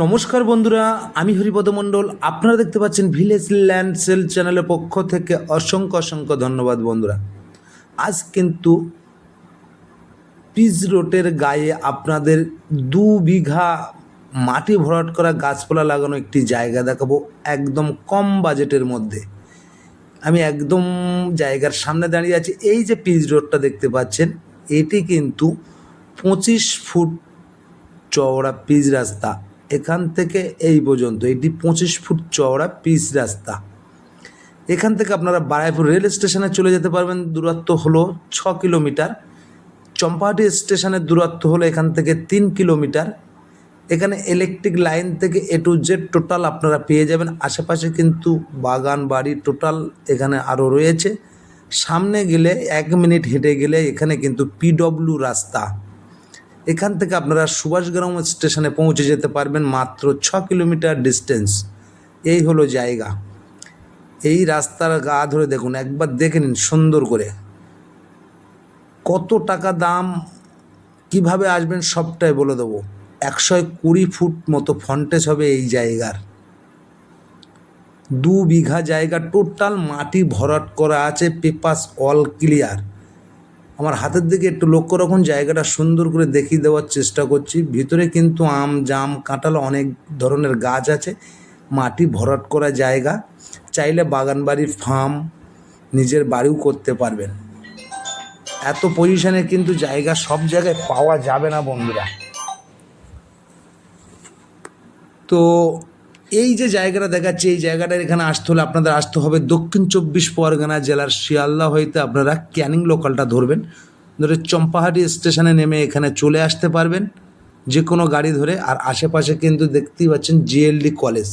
নমস্কার বন্ধুরা, আমি হরিপদ মণ্ডল। আপনারা দেখতে পাচ্ছেন ভিলেজ ল্যান্ড সেল চ্যানেলের পক্ষ থেকে অসংখ্য অসংখ্য ধন্যবাদ বন্ধুরা। আজ কিন্তু পিচ রোডের গায়ে আপনাদের দু বিঘা মাটি ভরাট করা গাছপালা লাগানো একটি জায়গা দেখাবো একদম কম বাজেটের মধ্যে। আমি একদম জায়গার সামনে দাঁড়িয়ে আছি, এই যে পিচ রোডটা দেখতে পাচ্ছেন, এটি কিন্তু পঁচিশ ফুট চওড়া পিচ রাস্তা। এখান থেকে এই পর্যন্ত এটি পঁচিশ ফুট চওড়া পিচ রাস্তা, এখান থেকে আপনারা বারাইপুর রেল স্টেশনে চলে যেতে পারবেন। দূরত্ব হলো ছ কিলোমিটার। চম্পাহাটি স্টেশনের দূরত্ব হলো এখান থেকে তিন কিলোমিটার। এখানে ইলেকট্রিক লাইন থেকে এ টু জেড টোটাল আপনারা পেয়ে যাবেন। আশেপাশে কিন্তু বাগান বাড়ি টোটাল এখানে আরও রয়েছে। সামনে গেলে এক মিনিট হেঁটে গেলে এখানে কিন্তু পিডব্লিউ রাস্তা। এখান থেকে আপনারা সুভাষগ্রাম স্টেশনে পৌঁছে যেতে পারবেন মাত্র ছ কিলোমিটার ডিস্টেন্স এই হলো জায়গা। এই রাস্তার গা ধরে দেখুন, একবার দেখে নিন সুন্দর করে। কত টাকা দাম, কীভাবে আসবেন সবটাই বলে দেবো। একশো কুড়ি ফুট মতো ফন্টেজ হবে এই জায়গার। দু বিঘা জায়গা টোটাল মাটি ভরাট করা আছে পেপাস অল ক্লিয়ার আমার হাতের দিকে একটু লক্ষ্য রাখুন, জায়গাটা সুন্দর করে দেখিয়ে দেওয়ার চেষ্টা করছি। ভিতরে কিন্তু আম, জাম, কাঁঠাল অনেক ধরনের গাছ আছে। মাটি ভরাট করা জায়গা। চাইলে বাগান বাড়ি ফার্ম নিজের বাড়িও করতে পারবেন। এত পজিশনে কিন্তু জায়গা সব জায়গায় পাওয়া যাবে না বন্ধুরা। তো এই যে জায়গাটা দেখাচ্ছে, এই জায়গাটার এখানে আসতে হলে আপনাদের আসতে হবে দক্ষিণ চব্বিশ পরগনা জেলার শিয়ালদা হইতে আপনারা ক্যানিং লোকালটা ধরবেন। ধরে চম্পাহাটি স্টেশনে নেমে এখানে চলে আসতে পারবেন যে কোনো গাড়ি ধরে। আর আশেপাশে কিন্তু দেখতেই পাচ্ছেন জিএলডি কলেজ।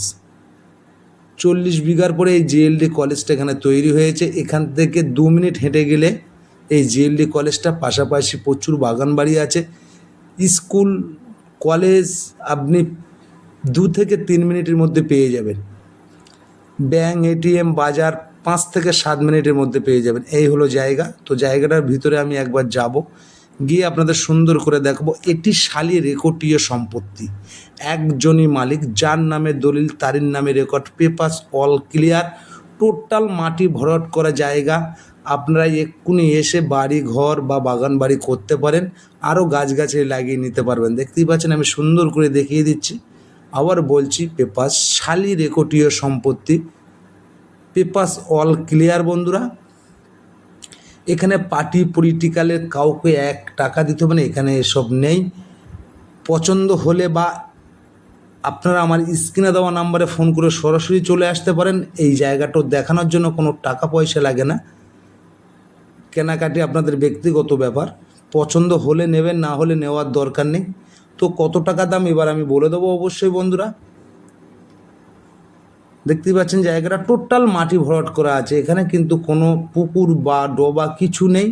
চল্লিশ বিঘার পরে এই জিএলডি কলেজটা এখানে তৈরি হয়েছে। এখান থেকে দু মিনিট হেঁটে গেলে এই জিএলডি কলেজটা পাশাপাশি প্রচুর বাগান বাড়ি আছে। স্কুল, কলেজ, আপনি দু থেকে তিন মিনিটের মধ্যে পেয়ে যাবেন। ব্যাঙ্ক এটিএম বাজার পাঁচ থেকে সাত মিনিটের মধ্যে পেয়ে যাবেন। এই হলো জায়গা। তো জায়গাটার ভিতরে আমি একবার যাব। গিয়ে আপনাদের সুন্দর করে দেখাবো। এটি শালি রেকর্ডীয় সম্পত্তি। একজনই মালিক, যার নামে দলিল তারির নামে record papers all clear. Total মাটি ভরাট করা জায়গা। আপনারা এক্ষুনি এসে বাড়ি, ঘর বা বাগান বাড়ি করতে পারেন। আরও গাছগাছালি লাগিয়ে নিতে পারবেন। দেখতেই পাচ্ছেন, আমি সুন্দর করে দেখিয়ে দিচ্ছি। আবার বলছি, পেপাস শালি রেকর্ডীয় সম্পত্তি। পেপাস অল ক্লিয়ার বন্ধুরা। এখানে পার্টি পলিটিক্যালের কাউকে এক টাকা দিতে হবে না, এখানে এসব নেই। পছন্দ হলে বা আপনারা আমার স্ক্রিনে দেওয়া নাম্বারে ফোন করে সরাসরি চলে আসতে পারেন। এই জায়গাটা দেখানোর জন্য কোনো টাকা পয়সা লাগে না। কেনাকাটি আপনাদের ব্যক্তিগত ব্যাপার। পছন্দ হলে নেবেন, না হলে নেওয়ার দরকার নেই। তো কত টাকা দাম? এবার আমি বলে দেবো অবশ্যই বন্ধুরা। দেখতেই পাচ্ছেন জায়গাটা টোটাল মাটি ভরাট করা আছে। এখানে কিন্তু কোনো পুকুর বা ডোবা কিছু নেই।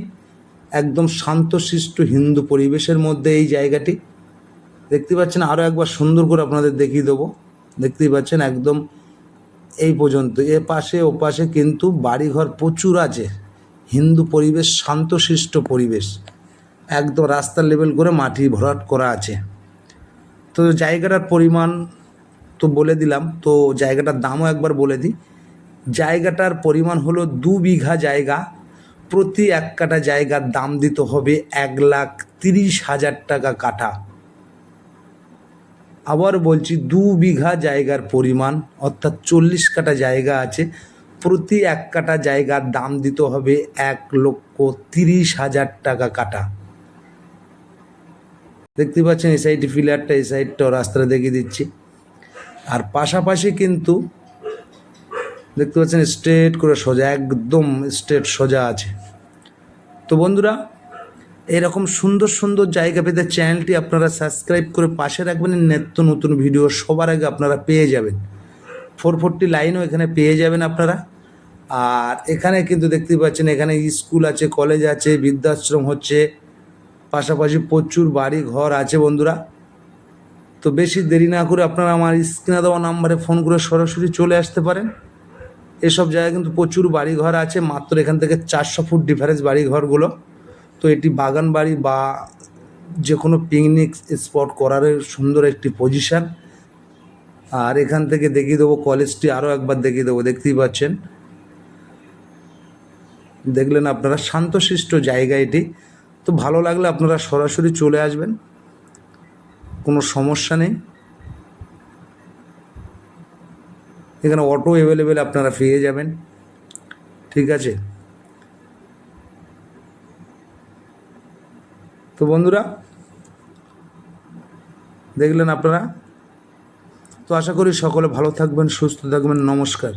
একদম শান্তশিষ্ট হিন্দু পরিবেশের মধ্যে এই জায়গাটি। দেখতে পাচ্ছেন আরও একবার সুন্দর করে আপনাদের দেখিয়ে দেবো। দেখতেই পাচ্ছেন একদম এই পর্যন্ত। এ পাশে, ও পাশে কিন্তু বাড়িঘর প্রচুর আছে। হিন্দু পরিবেশ, শান্তশিষ্ট পরিবেশ। একদম রাস্তার লেভেল করে মাটি ভরাট করা আছে। তো জায়গাটার পরিমাণ তো বলে দিলাম, তো জায়গাটার দামও একবার বলে দিই। জায়গাটার পরিমাণ হলো দু বিঘা জায়গা, প্রতি এক কাটা জায়গার দাম দিতে হবে এক লাখ তিরিশ হাজার টাকা কাঠা। আবার বলছি দু বিঘা জায়গার পরিমাণ, অর্থাৎ চল্লিশ কাটা জায়গা আছে, প্রতি এক কাটা জায়গার দাম দিতে হবে এক লক্ষ তিরিশ হাজার টাকা কাটা দেখতে পাচ্ছেন, এই সাইডে ফিলারটা এই সাইডটাও রাস্তাটা দেখিয়ে দিচ্ছি। আর পাশাপাশি কিন্তু দেখতে পাচ্ছেন স্ট্রেট করে সোজা, একদম স্ট্রেট সোজা আছে। তো বন্ধুরা, এরকম সুন্দর সুন্দর জায়গা পেতে চ্যানেলটি আপনারা সাবস্ক্রাইব করে পাশে রাখবেন। নিত্য নতুন ভিডিও সবার আগে আপনারা পেয়ে যাবেন। ফোর ফোরটি লাইনও এখানে পেয়ে যাবেন আপনারা। আর এখানে কিন্তু দেখতে পাচ্ছেন, এখানে স্কুল আছে কলেজ আছে, বৃদ্ধাশ্রম হচ্ছে পাশাপাশি প্রচুর বাড়ি, ঘর আছে বন্ধুরা। তো বেশি দেরি না করে আপনারা আমার স্ক্রিনে দেওয়া নাম্বারে ফোন করে সরাসরি চলে আসতে পারেন। এসব জায়গায় কিন্তু প্রচুর বাড়ি ঘর আছে, মাত্র এখান থেকে চারশো ফুট ডিফারেন্স বাড়ি ঘরগুলো তো এটি বাগান বাড়ি বা যে কোনো পিকনিক স্পট করার সুন্দর একটি পজিশান আর এখান থেকে দেখিয়ে দেবো কলেজটি আরও একবার দেখিয়ে দেবো, দেখতেই পাচ্ছেন। দেখলেন আপনারা, শান্তশিষ্ট জায়গা এটি। তো ভালো লাগলে আপনারা সরাসরি চলে আসবেন। কোনো সমস্যা নেই। এখানে অটো অ্যাভেলেবেল আপনারা পেয়ে যাবেন। ঠিক আছে? তো বন্ধুরা, দেখলেন আপনারা? তো আশা করি সকলে ভালো থাকবেন, সুস্থ থাকবেন। নমস্কার।